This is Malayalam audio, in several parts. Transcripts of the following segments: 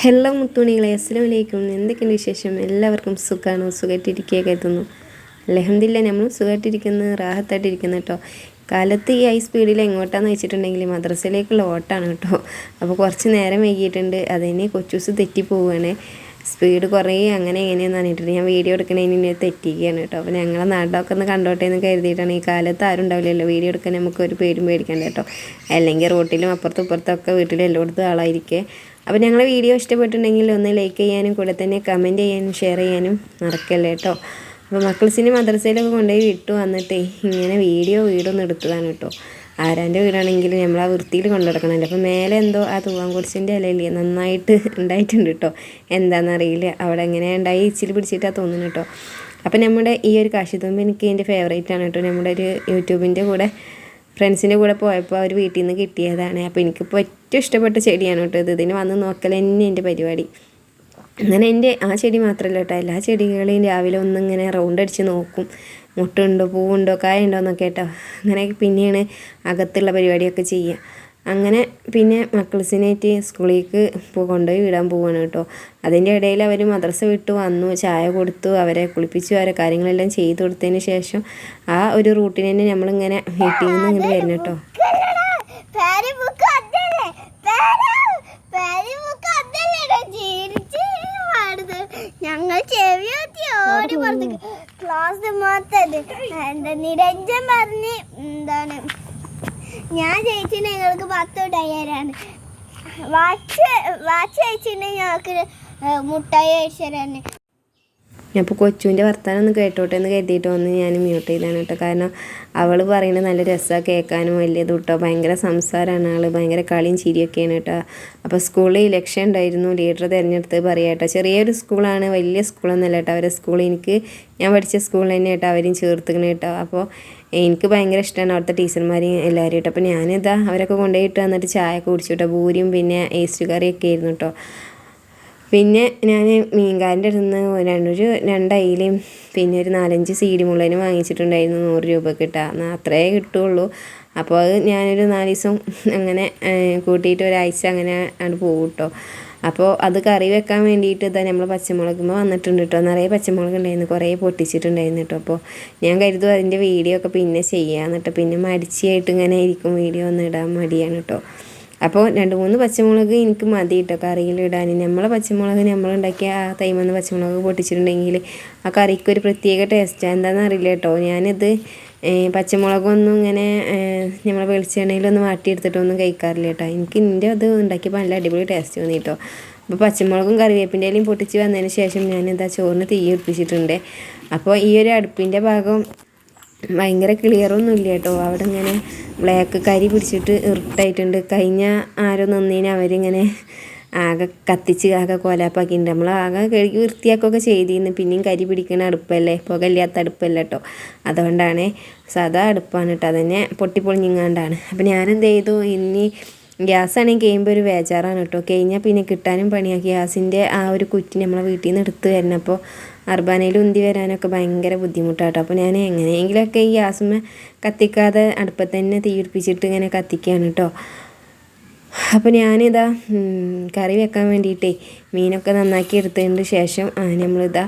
ഹലോ മുത്തുണികളെ. അസ്സലാമു വലൈക്കും എന്തൊക്കെയുണ്ട് വിശേഷം? എല്ലാവർക്കും സുഖമാണോ സുഖമായിട്ടിരിക്കുകയൊക്കെ എത്തുന്നു അലഹമില്ല നമ്മൾ സുഖമായിട്ടിരിക്കുന്നു റാഹത്തായിട്ടിരിക്കുന്നു കേട്ടോ. കാലത്ത് ഈ ഹൈ സ്പീഡിൽ എങ്ങോട്ടാന്ന് വെച്ചിട്ടുണ്ടെങ്കിൽ മദ്രസയിലേക്കുള്ള ഓട്ടാണ് കേട്ടോ. അപ്പോൾ കുറച്ച് നേരം വൈകിയിട്ടുണ്ട്. അതിന് കൊച്ചൂസ് തെറ്റിപ്പോവുകയാണ് സ്പീഡ് കുറേ അങ്ങനെ എങ്ങനെയെന്ന് പറഞ്ഞിട്ട് ഞാൻ വീഡിയോ എടുക്കണതിന് ഇനി തെറ്റിക്കുകയാണ് കേട്ടോ. അപ്പോൾ ഞങ്ങളെ നാടൊക്കെ ഒന്ന് കണ്ടോട്ടെ എന്ന് കരുതിയിട്ടാണ് ഈ കാലത്ത് ആരും ഉണ്ടാവില്ലല്ലോ. വീഡിയോ എടുക്കാൻ നമുക്ക് ഒരു പേരും പേടിക്കണ്ട കേട്ടോ. അല്ലെങ്കിൽ റോട്ടിലും അപ്പുറത്തും ഇപ്പുറത്തൊക്കെ വീട്ടിലും എല്ലായിടത്തും ആളായിരിക്കേ. അപ്പോൾ ഞങ്ങളെ വീഡിയോ ഇഷ്ടപ്പെട്ടിട്ടുണ്ടെങ്കിൽ ഒന്ന് ലൈക്ക് ചെയ്യാനും കൂടെ തന്നെ കമന്റ് ചെയ്യാനും ഷെയർ ചെയ്യാനും മറക്കല്ലേ കേട്ടോ. അപ്പോൾ മക്കൾസിന് മദ്രസയിലൊക്കെ കൊണ്ടുപോയി വിട്ടു വന്നിട്ടേ ഇങ്ങനെ വീഡിയോ വീടൊന്നും എടുത്തതാണ് കേട്ടോ. ആരാന്റെ വീടാണെങ്കിലും നമ്മൾ ആ വൃത്തിയിൽ കൊണ്ടുനടക്കണമല്ലോ അപ്പോൾ മേലെ എന്തോ ആ തൂവാൻകുറിച്ചിന്റെ ഇലയില്ലേ നന്നായിട്ട് ഉണ്ടായിട്ടുണ്ട് കേട്ടോ എന്താണെന്നറിയില്ല അവിടെ എങ്ങനെ ഉണ്ടായി ഇച്ചിരി പിടിച്ചിട്ടാണ് തോന്നുന്നു കേട്ടോ അപ്പോൾ നമ്മുടെ ഈ ഒരു കാശിത്തുമ്പ് എനിക്ക് എന്റെ ഫേവറേറ്റ് ആണ് കേട്ടോ നമ്മുടെ ഒരു യൂട്യൂബിന്റെ കൂടെ ഫ്രണ്ട്സിന്റെ കൂടെ പോയപ്പോൾ അവർ വീട്ടിൽ നിന്ന് കിട്ടിയതാണ്. അപ്പോൾ എനിക്കിപ്പോൾ ഏറ്റവും ഇഷ്ടപ്പെട്ട ചെടിയാണ് കേട്ടോ ഇത്. ഇതിന് വന്ന് നോക്കൽ തന്നെ എന്റെ പരിപാടി. അങ്ങനെ എന്റെ ആ ചെടി മാത്രമല്ല കേട്ടോ. എല്ലാ ചെടികളെയും രാവിലെ ഒന്നിങ്ങനെ റൗണ്ട് അടിച്ച് നോക്കും. മുട്ടുണ്ടോ പൂവുണ്ടോ കായുണ്ടോ എന്നൊക്കെ കേട്ടോ. അങ്ങനെ പിന്നെയാണ് അകത്തുള്ള പരിപാടിയൊക്കെ ചെയ്യുക. അങ്ങനെ പിന്നെ മക്കൾസിനായിട്ട് സ്കൂളിലേക്ക് കൊണ്ടുപോയി വിടാൻ പോവാണ് കേട്ടോ. അതിന്റെ ഇടയിൽ അവർ മദ്രസ വിട്ട് വന്നു ചായ കൊടുത്തു അവരെ കുളിപ്പിച്ചു അവരെ കാര്യങ്ങളെല്ലാം ചെയ്തു കൊടുത്തതിന് ശേഷം ആ ഒരു റൂട്ടിന് നമ്മളിങ്ങനെ വീട്ടിൽ നിന്ന് ഇങ്ങോട്ട് വരുന്നു കേട്ടോ. നിരഞ്ജൻ പറഞ്ഞ് എന്താണ്? ഞാൻ ജയിച്ചിട്ട് ഞങ്ങൾക്ക് പത്ത് ഡയറാണ് വാച്ച് വാച്ച് ജയിച്ചിട്ടുണ്ടെങ്കിൽ ഞങ്ങൾക്ക് മുട്ടായി അയച്ചു തരാൻ അപ്പോൾ കൊച്ചുവിന്റെ വർത്താനം ഒന്ന് കേട്ടോട്ടെ എന്ന് കരുതിയിട്ട് വന്ന് ഞാൻ മ്യൂട്ട് ചെയ്താണ് കേട്ടോ. കാരണം അവൾ പറയുന്നത് നല്ല രസമാണ് കേൾക്കാനും വലിയത് കേട്ടോ ഭയങ്കര സംസാരമാണ് ആൾ ഭയങ്കര കളിയും ചിരിയൊക്കെയാണ് കേട്ടോ. അപ്പോൾ സ്കൂളിൽ ഇലക്ഷൻ ഉണ്ടായിരുന്നു ലീഡർ തിരഞ്ഞെടുത്ത് പറയാം കേട്ടോ. ചെറിയൊരു സ്കൂളാണ് വലിയ സ്കൂളൊന്നുമല്ല കേട്ടോ അവരെ സ്കൂൾ എനിക്ക് ഞാൻ പഠിച്ച സ്കൂളിൽ തന്നെ കേട്ടോ അവരും ചേർത്തുക്കണ കേട്ടോ. അപ്പോൾ എനിക്ക് ഭയങ്കര ഇഷ്ടമാണ് അവിടുത്തെ ടീച്ചർമാരെയും എല്ലാവരും കേട്ടോ. അപ്പോൾ ഞാനിതാ അവരൊക്കെ കൊണ്ടുപോയിട്ട് വന്നിട്ട് ചായ കുടിച്ചു കേട്ടോ. പൂരിയും പിന്നെ ഏസ്റ്റ് കറിയൊക്കെ ആയിരുന്നു കേട്ടോ. പിന്നെ ഞാൻ മീൻകാരന്റെ അടുത്ത് നിന്ന് രണ്ടൊരു രണ്ടയിലും പിന്നെ ഒരു നാലഞ്ച് സീഡി മുള്ളനും വാങ്ങിച്ചിട്ടുണ്ടായിരുന്നു നൂറ് രൂപ കിട്ടുക എന്നാൽ അത്രയേ കിട്ടുള്ളൂ. അപ്പോൾ അത് ഞാനൊരു നാല് ദിവസം അങ്ങനെ കൂട്ടിയിട്ട് ഒരാഴ്ച അങ്ങനെ അങ്ങോട്ട് പോകും കേട്ടോ. അപ്പോൾ അത് കറി വെക്കാൻ വേണ്ടിയിട്ട് ഇതാ നമ്മൾ പച്ചമുളകുമ്പോൾ വന്നിട്ടുണ്ട് കേട്ടോ. നിറയെ പച്ചമുളക് ഉണ്ടായിരുന്നു. കുറേ പൊട്ടിച്ചിട്ടുണ്ടായിരുന്നു കേട്ടോ. അപ്പോൾ ഞാൻ കരുതും അതിന്റെ വീഡിയോ ഒക്കെ പിന്നെ ചെയ്യാമെന്നിട്ട് പിന്നെ മടിച്ചായിട്ട് ഇങ്ങനെ ഇരിക്കും വീഡിയോ ഒന്ന് ഇടാൻ മടിയാണ് കേട്ടോ. അപ്പോൾ രണ്ട് മൂന്ന് പച്ചമുളക് എനിക്ക് മതി കേട്ടോ കറിയിലിടാൻ നമ്മളെ പച്ചമുളക് നമ്മളുണ്ടാക്കിയ ആ തൈമന്ന് പച്ചമുളക് പൊട്ടിച്ചിട്ടുണ്ടെങ്കിൽ ആ കറിക്ക് ഒരു പ്രത്യേക ടേസ്റ്റാണ് എന്താണെന്ന് അറിയില്ല കേട്ടോ ഞാനിത് പച്ചമുളകൊന്നും ഇങ്ങനെ നമ്മളെ വെളിച്ചെണ്ണയിലൊന്നും വാട്ടിയെടുത്തിട്ടൊന്നും കഴിക്കാറില്ല കേട്ടോ എനിക്ക് എന്റെ അത് ഉണ്ടാക്കിയപ്പോൾ നല്ല അടിപൊളി ടേസ്റ്റ് തോന്നി കേട്ടോ അപ്പോൾ പച്ചമുളകും കറിവേപ്പിന്റെ ഇലയും പൊട്ടിച്ച് വന്നതിന് ശേഷം ഞാനിതാ ചോറിന് തീ പിടിപ്പിച്ചിട്ടുണ്ട് അപ്പോൾ ഈ ഒരു അടുപ്പിന്റെ ഭാഗം ഭയങ്കര ക്ലിയറൊന്നും ഇല്ല കേട്ടോ. അവിടെ ഇങ്ങനെ ബ്ലാക്ക് കരി പിടിച്ചിട്ട് ഇറുട്ടായിട്ടുണ്ട് കഴിഞ്ഞ ആരോ നിന്നതിന് അവരിങ്ങനെ ആകെ കത്തിച്ച് ആകെ കോലാപ്പാക്കിയിട്ടുണ്ട്. നമ്മൾ ആകെ കഴുകി വൃത്തിയാക്കുകയൊക്കെ ചെയ്തിരുന്നു. പിന്നെയും കരി പിടിക്കുന്ന അടുപ്പല്ലേ? പുകയില്ലാത്ത അടുപ്പല്ല കേട്ടോ. അതുകൊണ്ടാണ് സാധാ അടുപ്പാണ് കേട്ടോ. അതന്നെ പൊട്ടിപ്പൊളിഞ്ഞിങ്ങാണ്ടാണ്. അപ്പം ഞാനെന്ത് ചെയ്തു? ഇനി ഗ്യാസ് ആണെങ്കിൽ കഴിയുമ്പോൾ ഒരു ബേജാറാണ് കേട്ടോ. കഴിഞ്ഞാൽ പിന്നെ കിട്ടാനും പണിയാണ് ഗ്യാസിന്റെ ആ ഒരു കുറ്റി നമ്മളെ വീട്ടിൽ നിന്ന് എടുത്ത് അപ്പോൾ അർബാനയിൽ ഉന്തി വരാനൊക്കെ ഭയങ്കര ബുദ്ധിമുട്ടാട്ടോ. അപ്പോൾ ഞാൻ എങ്ങനെയെങ്കിലുമൊക്കെ ഈ ഗ്യാസുമ്മ കത്തിക്കാതെ അടുപ്പത്ത് തന്നെ തീ പിടിപ്പിച്ചിട്ട് ഇങ്ങനെ കത്തിക്കുകയാണ് കേട്ടോ. അപ്പോൾ ഞാനിതാ കറി വെക്കാൻ വേണ്ടിയിട്ടേ മീനൊക്കെ നന്നാക്കി എടുത്തതിന് ശേഷം നമ്മളിതാ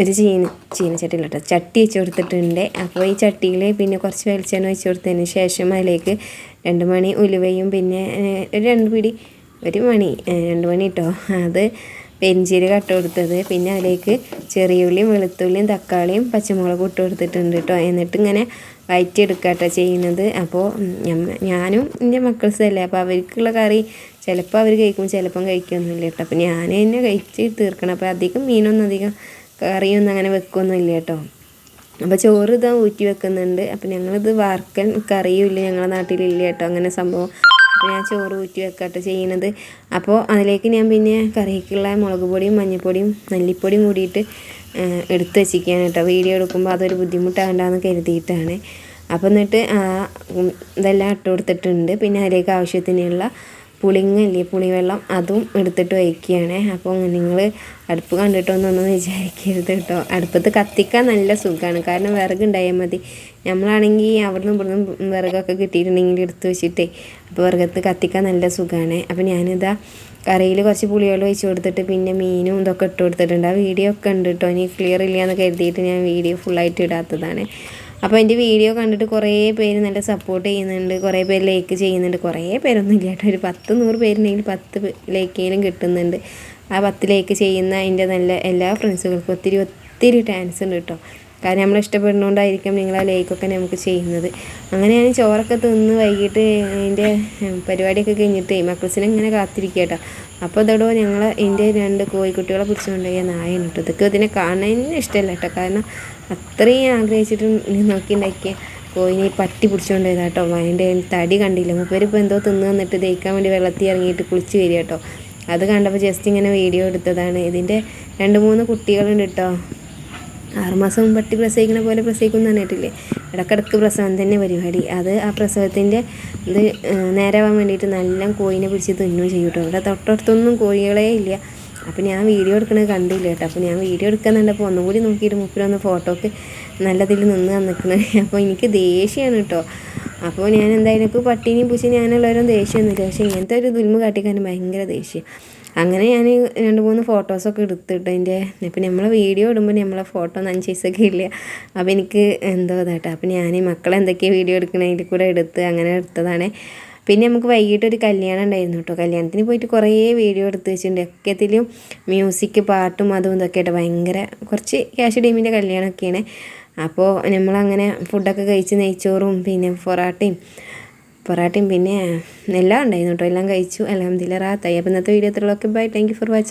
ഒരു ചീന ചീനച്ചട്ടിയിൽ കേട്ടോ ചട്ടി വെച്ച് കൊടുത്തിട്ടുണ്ട്. അപ്പോൾ ഈ ചട്ടിയിൽ പിന്നെ കുറച്ച് വെളിച്ചെണ്ണ വെച്ച് കൊടുത്തതിന് ശേഷം അതിലേക്ക് രണ്ട് മണി ഉലുവയും പിന്നെ ഒരു രണ്ട് പിടി ഒരു മണി രണ്ട് മണി കേട്ടോ അത് പെരിഞ്ചീരക ഇട്ട് കൊടുത്തത്. പിന്നെ അതിലേക്ക് ചെറിയ ഉള്ളിയും വെളുത്തുള്ളിയും തക്കാളിയും പച്ചമുളകും ഇട്ട് കൊടുത്തിട്ടുണ്ട് കേട്ടോ എന്നിട്ട് ഇങ്ങനെ വയറ്റിയെടുക്കുക കേട്ടോ ചെയ്യുന്നത് അപ്പോൾ ഞാനും എന്റെ മക്കൾസല്ലേ അപ്പോൾ അവർക്കുള്ള കറി ചിലപ്പോൾ അവർ കഴിക്കും ചിലപ്പം കഴിക്കൊന്നുമില്ല കേട്ടോ. അപ്പോൾ ഞാൻ തന്നെ കഴിച്ച് തീർക്കണം. അപ്പോൾ അധികം മീനൊന്നും അധികം കറിയൊന്നും അങ്ങനെ വെക്കൊന്നുമില്ല കേട്ടോ. അപ്പോൾ ചോറ് ഇതാ ഊറ്റി വെക്കുന്നുണ്ട്. അപ്പോൾ ഞങ്ങളിത് വാർക്കൻ കറിയും ഇല്ല ഞങ്ങളുടെ നാട്ടിലില്ല കേട്ടോ അങ്ങനെ സംഭവം. അപ്പോൾ ഞാൻ ചോറ് ഊറ്റി വെക്കാട്ടോ ചെയ്യുന്നത് അപ്പോൾ അതിലേക്ക് ഞാൻ പിന്നെ കറിക്കുള്ള മുളക് പൊടിയും മഞ്ഞൾപ്പൊടിയും മല്ലിപ്പൊടിയും കൂടിയിട്ട് എടുത്ത് വെച്ചിരിക്കുകയാണ് കേട്ടോ. വീഡിയോ എടുക്കുമ്പോൾ അതൊരു ബുദ്ധിമുട്ടാകണ്ടെന്ന് കരുതിയിട്ടാണ്. അപ്പം എന്നിട്ട് ഇതെല്ലാം ഇട്ട് കൊടുത്തിട്ടുണ്ട്. പിന്നെ അതിലേക്ക് ആവശ്യത്തിനുള്ള പുളിങ്ങല്ലേ പുളിവെള്ളം അതും എടുത്തിട്ട് വയ്ക്കുകയാണ്. അപ്പോൾ നിങ്ങൾ അടുപ്പ് കണ്ടിട്ടൊന്നൊന്നും വിചാരിക്കരുത് കേട്ടോ. അടുപ്പത്ത് കത്തിക്കാൻ നല്ല സുഖമാണ് കാരണം വിറക് ഉണ്ടായാൽ മതി. നമ്മളാണെങ്കിൽ അവിടുന്ന് ഇവിടുന്ന് വിറകൊക്കെ കിട്ടിയിട്ടുണ്ടെങ്കിൽ എടുത്ത് വെച്ചിട്ടേ അപ്പോൾ വിറകത്ത് കത്തിക്കാൻ നല്ല സുഖമാണ് അപ്പോൾ ഞാനിതാ കറിയിൽ കുറച്ച് പുളിവെള്ളം ഒഴിച്ച് കൊടുത്തിട്ട് പിന്നെ മീനും ഇതൊക്കെ ഇട്ട് കൊടുത്തിട്ടുണ്ട്. ആ വീഡിയോ ഒക്കെ ഉണ്ട് കേട്ടോ. ഇനി ക്ലിയർ ഇല്ല എന്ന് കരുതിയിട്ട് ഞാൻ വീഡിയോ ഫുള്ളായിട്ട് ഇടാത്തതാണ്. അപ്പോൾ എന്റെ വീഡിയോ കണ്ടിട്ട് കുറേ പേര് നല്ല സപ്പോർട്ട് ചെയ്യുന്നുണ്ട്. കുറേ പേര് ലൈക്ക് ചെയ്യുന്നുണ്ട്. കുറേ പേരൊന്നും ഇല്ല കേട്ടോ. ഒരു പത്ത് നൂറ് പേരുണ്ടെങ്കിൽ പത്ത് ലൈക്കെങ്കിലും കിട്ടുന്നുണ്ട്. ആ പത്ത് ലൈക്ക് ചെയ്യുന്ന എന്റെ നല്ല എല്ലാ ഫ്രണ്ട്സുകൾക്കും ഒത്തിരി ഒത്തിരി ടാൻസ് ഉണ്ട് കേട്ടോ. കാരണം നമ്മൾ ഇഷ്ടപ്പെടുന്നതുകൊണ്ടായിരിക്കും നിങ്ങൾ ആ ലൈക്കൊക്കെ നമുക്ക് ചെയ്യുന്നത്. അങ്ങനെയാണ് ചോറൊക്കെ തിന്ന് വൈകിട്ട് എന്റെ പരിപാടിയൊക്കെ കഴിഞ്ഞിട്ട് മക്കൾസിനെ ഇങ്ങനെ കാത്തിരിക്കുക കേട്ടോ. അപ്പോൾ അതോടോ ഞങ്ങൾ എന്റെ രണ്ട് കോഴിക്കുട്ടികളെ പിടിച്ചുകൊണ്ടുപോയ നായ ഇട്ടു. ഇതൊക്കെ ഇതിനെ കാണാൻ ഇഷ്ടമല്ല കേട്ടോ. കാരണം അത്രയും ആഗ്രഹിച്ചിട്ട് നോക്കി ഉണ്ടാക്കിയ കോയിനെ പട്ടി വരാം കേട്ടോ. അതിന്റെ തടി കണ്ടില്ല. മുപ്പര് ഇപ്പോൾ എന്തോ തിന്ന് വന്നിട്ട് ദഹിക്കാൻ വേണ്ടി വെള്ളത്തിൽ ഇറങ്ങിയിട്ട് കുളിച്ച് വരിക കേട്ടോ. അത് കണ്ടപ്പോൾ ജസ്റ്റ് ഇങ്ങനെ വീഡിയോ എടുത്തതാണ്. ഇതിന്റെ രണ്ട് മൂന്ന് കുട്ടികളുണ്ട് കേട്ടോ. ആറുമാസം പട്ടി പ്രസവിക്കുന്ന പോലെ പ്രസവിക്കും പറഞ്ഞിട്ടില്ലേ? ഇടക്കിടക്ക് പ്രസവം തന്നെ പരിപാടി. അത് ആ പ്രസവത്തിന്റെ ഇത് നേരാവാൻ വേണ്ടിയിട്ട് നല്ല കോഴിനെ പിടിച്ച് തിന്നും ചെയ്യും കേട്ടോ. ഇവിടെ തൊട്ടടുത്തൊന്നും കോഴികളെ ഇല്ല. അപ്പോൾ ഞാൻ വീഡിയോ എടുക്കണത് കണ്ടില്ല കേട്ടോ. അപ്പോൾ ഞാൻ വീഡിയോ എടുക്കുന്നുണ്ടപ്പോൾ ഒന്നും കൂടി നോക്കിയിട്ട് മുപ്പിലൊന്ന് ഫോട്ടോക്ക് നല്ലതിൽ നിന്ന് നിൽക്കുന്നത് അപ്പോൾ എനിക്ക് ദേഷ്യമാണ് കേട്ടോ. അപ്പോൾ ഞാൻ എന്തായാലും ഇപ്പോൾ പട്ടിനെയും പൂച്ചയും ഞാനുള്ളവരും ദേഷ്യമൊന്നുമില്ല. പക്ഷേ ഇങ്ങനത്തെ ഒരു ദുൽമ കാട്ടിക്കാൻ ഭയങ്കര ദേഷ്യം. അങ്ങനെ ഞാൻ രണ്ട് മൂന്ന് ഫോട്ടോസൊക്കെ എടുത്തിട്ട് അതിന്റെ ഇപ്പം നമ്മൾ വീഡിയോ ഇടുമ്പോൾ നമ്മളെ ഫോട്ടോ നഞ്ചൈസൊക്കെ ഇല്ല. അപ്പോൾ എനിക്ക് എന്തോ ഇതാട്ടോ. അപ്പോൾ ഞാൻ മക്കളെ എന്തൊക്കെയാണ് വീഡിയോ എടുക്കണതിൽ കൂടെ എടുത്ത് അങ്ങനെ എടുത്തതാണ്. പിന്നെ നമുക്ക് വൈകിട്ട് ഒരു കല്യാണം ഉണ്ടായിരുന്നു കേട്ടോ. കല്യാണത്തിന് പോയിട്ട് കുറേ വീഡിയോ എടുത്ത് വെച്ചിട്ടുണ്ട്. ഒക്കത്തിലും മ്യൂസിക് പാട്ടും അതും ഇതൊക്കെ ആയിട്ട് ഭയങ്കര കുറച്ച് ക്യാഷ് ടീമിന്റെ കല്യാണമൊക്കെയാണ്. അപ്പോൾ നമ്മളങ്ങനെ ഫുഡൊക്കെ കഴിച്ച് നെയ്ച്ചോറും പിന്നെ പൊറാട്ടയും പൊറാട്ടയും പിന്നെ എല്ലാം ഉണ്ടായിരുന്നു കേട്ടോ. എല്ലാം കഴിച്ചു. അലഹമ്മദില്ല റാത്തായി അപ്പോൾ ഇന്നത്തെ video എത്രയുള്ളതൊക്കെ bye. Thank you for watching